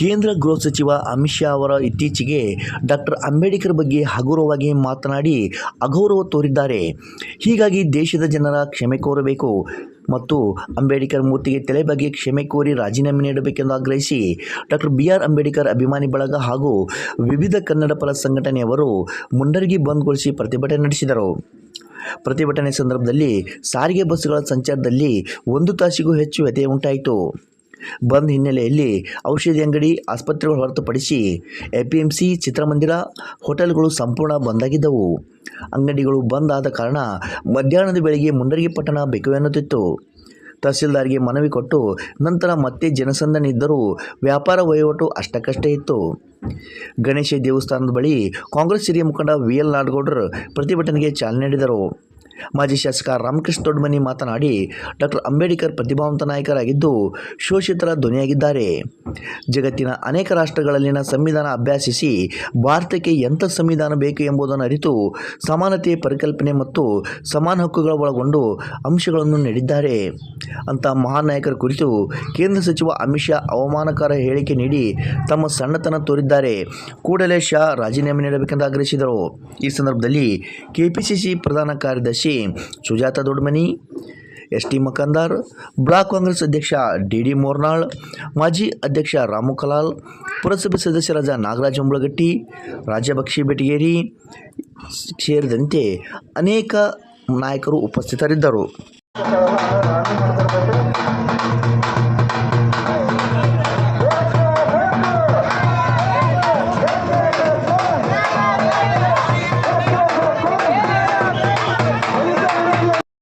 ಕೇಂದ್ರ ಗೃಹ ಸಚಿವ ಅಮಿತ್ ಶಾ ಅವರ ಇತ್ತೀಚೆಗೆ ಡಾಕ್ಟರ್ ಅಂಬೇಡ್ಕರ್ ಬಗ್ಗೆ ಹಗುರವಾಗಿ ಮಾತನಾಡಿ ಅಗೌರವ ತೋರಿದ್ದಾರೆ. ಹೀಗಾಗಿ ದೇಶದ ಜನರ ಕ್ಷಮೆ ಕೋರಬೇಕು ಮತ್ತು ಅಂಬೇಡ್ಕರ್ ಮೂರ್ತಿಗೆ ತಲೆ ಬಗ್ಗೆ ಕ್ಷಮೆ ಕೋರಿ ರಾಜೀನಾಮೆ ನೀಡಬೇಕೆಂದು ಆಗ್ರಹಿಸಿ ಡಾಕ್ಟರ್ ಬಿ ಆರ್ ಅಂಬೇಡ್ಕರ್ ಅಭಿಮಾನಿ ಬಳಗ ಹಾಗೂ ವಿವಿಧ ಕನ್ನಡ ಪರ ಸಂಘಟನೆಯವರು ಮುಂಡರಗಿ ಬಂದ್ಗೊಳಿಸಿ ಪ್ರತಿಭಟನೆ ನಡೆಸಿದರು. ಪ್ರತಿಭಟನೆ ಸಂದರ್ಭದಲ್ಲಿ ಸಾರಿಗೆ ಬಸ್ಸುಗಳ ಸಂಚಾರದಲ್ಲಿ ಒಂದು ತಾಸಿಗೂ ಹೆಚ್ಚು ವ್ಯತ್ಯಯ ಉಂಟಾಯಿತು. ಬಂದ್ ಹಿನ್ನೆಲೆಯಲ್ಲಿ ಔಷಧಿ ಅಂಗಡಿ ಆಸ್ಪತ್ರೆಗಳು ಹೊರತುಪಡಿಸಿ ಎಪಿಎಂಸಿ, ಚಿತ್ರಮಂದಿರ, ಹೋಟೆಲ್ಗಳು ಸಂಪೂರ್ಣ ಬಂದಾಗಿದ್ದವು. ಅಂಗಡಿಗಳು ಬಂದ್ ಆದ ಕಾರಣ ಮಧ್ಯಾಹ್ನದ ಬೆಳಗ್ಗೆ ಮುಂಡರಿಗೆ ಪಟ್ಟಣ ಬೇಕು ಎನ್ನುತ್ತಿತ್ತು ತಹಸೀಲ್ದಾರ್ಗೆ ಮನವಿ ಕೊಟ್ಟು ನಂತರ ಮತ್ತೆ ಜನಸಂದಣಿ ಇದ್ದರೂ ವ್ಯಾಪಾರ ವಹಿವಾಟು ಅಷ್ಟಕ್ಕಷ್ಟೇ ಇತ್ತು. ಗಣೇಶ ದೇವಸ್ಥಾನದ ಬಳಿ ಕಾಂಗ್ರೆಸ್ ಹಿರಿಯ ಮುಖಂಡ ವಿ ಎಲ್ ನಾಡಗೌಡರು ಪ್ರತಿಭಟನೆಗೆ ಚಾಲನೆ ನೀಡಿದರು. ಮಾಜಿ ಶಾಸಕ ರಾಮಕೃಷ್ಣ ದೊಡ್ಡಮನಿ ಮಾತನಾಡಿ, ಡಾಕ್ಟರ್ ಅಂಬೇಡ್ಕರ್ ಪ್ರತಿಭಾವಂತ ನಾಯಕರಾಗಿದ್ದು ಶೋಷಿತರ ಧ್ವನಿಯಾಗಿದ್ದಾರೆ. ಜಗತ್ತಿನ ಅನೇಕ ರಾಷ್ಟ್ರಗಳಲ್ಲಿನ ಸಂವಿಧಾನ ಅಭ್ಯಾಸಿಸಿ ಭಾರತಕ್ಕೆ ಎಂಥ ಸಂವಿಧಾನ ಬೇಕು ಎಂಬುದನ್ನು ಅರಿತು ಸಮಾನತೆ ಪರಿಕಲ್ಪನೆ ಮತ್ತು ಸಮಾನ ಹಕ್ಕುಗಳ ಒಳಗೊಂಡು ಅಂಶಗಳನ್ನು ನೀಡಿದ್ದಾರೆ. ಅಂತ ಮಹಾನ್ ನಾಯಕರ ಕುರಿತು ಕೇಂದ್ರ ಸಚಿವ ಅಮಿತ್ ಶಾ ಅವಮಾನಕರ ಹೇಳಿಕೆ ನೀಡಿ ತಮ್ಮ ಸಣ್ಣತನ ತೋರಿದ್ದಾರೆ. ಕೂಡಲೇ ಶಾ ರಾಜೀನಾಮೆ ನೀಡಬೇಕೆಂದು ಆಗ್ರಹಿಸಿದರು. ಈ ಸಂದರ್ಭದಲ್ಲಿ ಕೆಪಿಸಿಸಿ ಪ್ರಧಾನ ಕಾರ್ಯದರ್ಶಿ Sujata Dodmani S T Makandar, block Congress ಅಧ್ಯಕ್ಷ ಡಿ ಡಿ ಮೋರ್ನಾಳ್, ಮಾಜಿ ಅಧ್ಯಕ್ಷ ರಾಮು ಕಲಾಲ್, ಪುರಸಭೆ ಸದಸ್ಯರಾದ ನಾಗರಾಜ ಅಂಬಳಗಟ್ಟಿ ರಾಜಭಕ್ಷಿ ಬೆಟಗೇರಿ ಸೇರಿದಂತೆ ಅನೇಕ ನಾಯಕರು ಉಪಸ್ಥಿತರಿದ್ದರು.